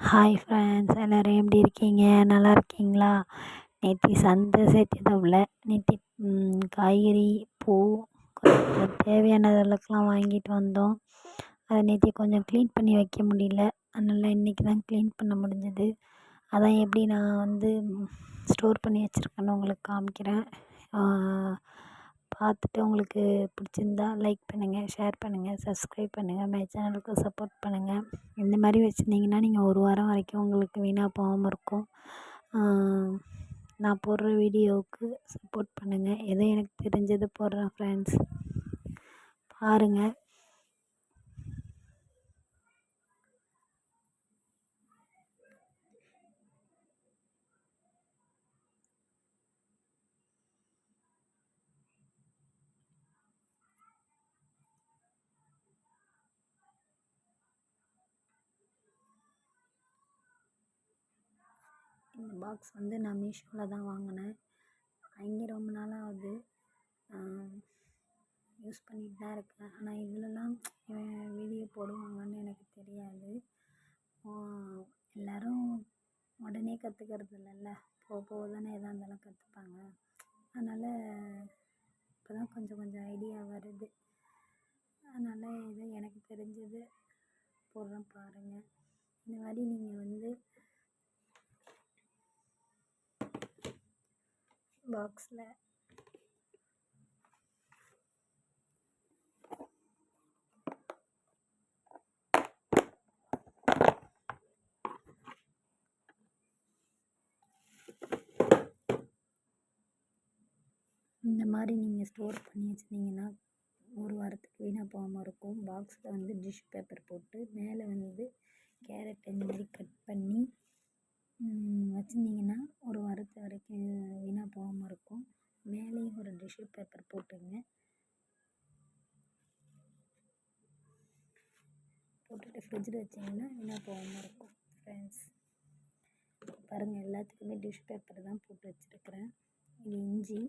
Hi friends எல்லோரும் எப்படி இருக்கீங்க? நல்லா இருக்கீங்களா? நேற்று சந்தை சேர்த்தியதாவில் நேற்று காய்கறி பூ தேவையானதெல்லாம் வாங்கிட்டு வந்தோம். அதை நேற்று கொஞ்சம் க்ளீன் பண்ணி வைக்க முடியல. அதனால் இன்றைக்கி தான் க்ளீன் பண்ண முடிஞ்சது. அதான் எப்படி நான் வந்து ஸ்டோர் பண்ணி வச்சுருக்கேன்னு உங்களுக்கு காமிக்கிறேன். பார்த்துட்டு உங்களுக்கு பிடிச்சிருந்தா லைக் பண்ணுங்கள் ஷேர் பண்ணுங்கள் சப்ஸ்கிரைப் பண்ணுங்கள் மை சேனலுக்கு சப்போர்ட் பண்ணுங்கள் இந்த மாதிரி வச்சுருந்தீங்கன்னா நீங்கள் ஒரு வாரம் வரைக்கும் உங்களுக்கு வீணாக போகாமல் இருக்கும். நான் போடுற வீடியோவுக்கு சப்போர்ட் பண்ணுங்கள் ஏதோ எனக்கு தெரிஞ்சதை போடுறேன் ஃப்ரெண்ட்ஸ் பாருங்கள் இந்த பாக்ஸ் வந்து நான் மீஷோவில் தான் வாங்கினேன். வாங்கி ரொம்ப நாள் ஆகுது யூஸ் பண்ணிட்டு தான் இருக்கேன். ஆனால் இதிலலாம் வீடியோ போடுவாங்கன்னு எனக்கு தெரியாது. எல்லோரும் உடனே கற்றுக்கறது இல்லைல்ல போக போக தானே எதாக இருந்தாலும் கற்றுப்பாங்க அதனால் இப்போ தான் கொஞ்சம் கொஞ்சம் ஐடியா வருது. அதனால் ஏதோ எனக்கு தெரிஞ்சது. போடுறேன் பாருங்கள் இந்த மாதிரி நீங்கள் வந்து பாக்ஸில் இந்த மாதிரி நீங்கள் ஸ்டோர் பண்ணி வச்சுருந்தீங்கன்னா ஒரு வாரத்துக்கு வீணாக போகாமல் இருக்கும். பாக்ஸில் வந்து டிஷ் பேப்பர் போட்டு மேலே வந்து கேரட் இந்த மாதிரி கட் பண்ணி வச்சுருந்தீங்கன்னா ஒரு வாரத்து வரைக்கும் வீணாக போகாமல் இருக்கும். மேலேயும் ஒரு டிஷ்யூ பேப்பர் போட்டுங்க. போட்டுட்டு ஃப்ரிட்ஜில் வச்சிங்கன்னா வீணாக போகாமல் இருக்கும் ஃப்ரெண்ட்ஸ் பாருங்கள் எல்லாத்துக்குமே டிஷ்யூ பேப்பர் தான் போட்டு வச்சுருக்கிறேன். இது இஞ்சி.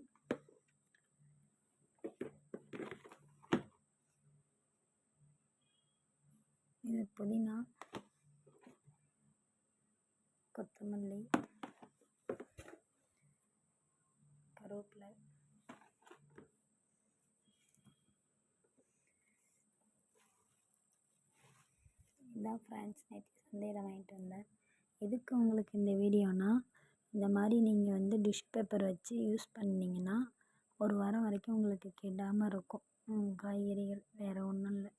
இது புதினா. கொத்தமல்லி. கருவேப்பிலை. இதுதான் ஃப்ரெண்ட்ஸ் நேற்று சந்தையில் வாங்கிட்டு வந்தேன். எதுக்கு உங்களுக்கு இந்த வீடியோனா இந்த மாதிரி நீங்கள் வந்து டிஷ் பேப்பர் வச்சு யூஸ் பண்ணிங்கன்னா ஒரு வாரம் வரைக்கும் உங்களுக்கு கெடாமல் இருக்கும். காய்கறிகள் வேறு ஒன்றும் இல்லை.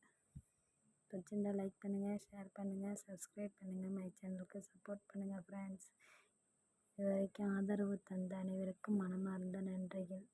பிடிச்சிருந்தால் லைக் பண்ணுங்கள் ஷேர் பண்ணுங்கள் சப்ஸ்கிரைப் பண்ணுங்கள் மை சேனலுக்கு சப்போர்ட் பண்ணுங்கள் ஃப்ரெண்ட்ஸ் இதுவரைக்கும் ஆதரவு தந்த அனைவருக்கும் மனமார்ந்த நன்றிகள்.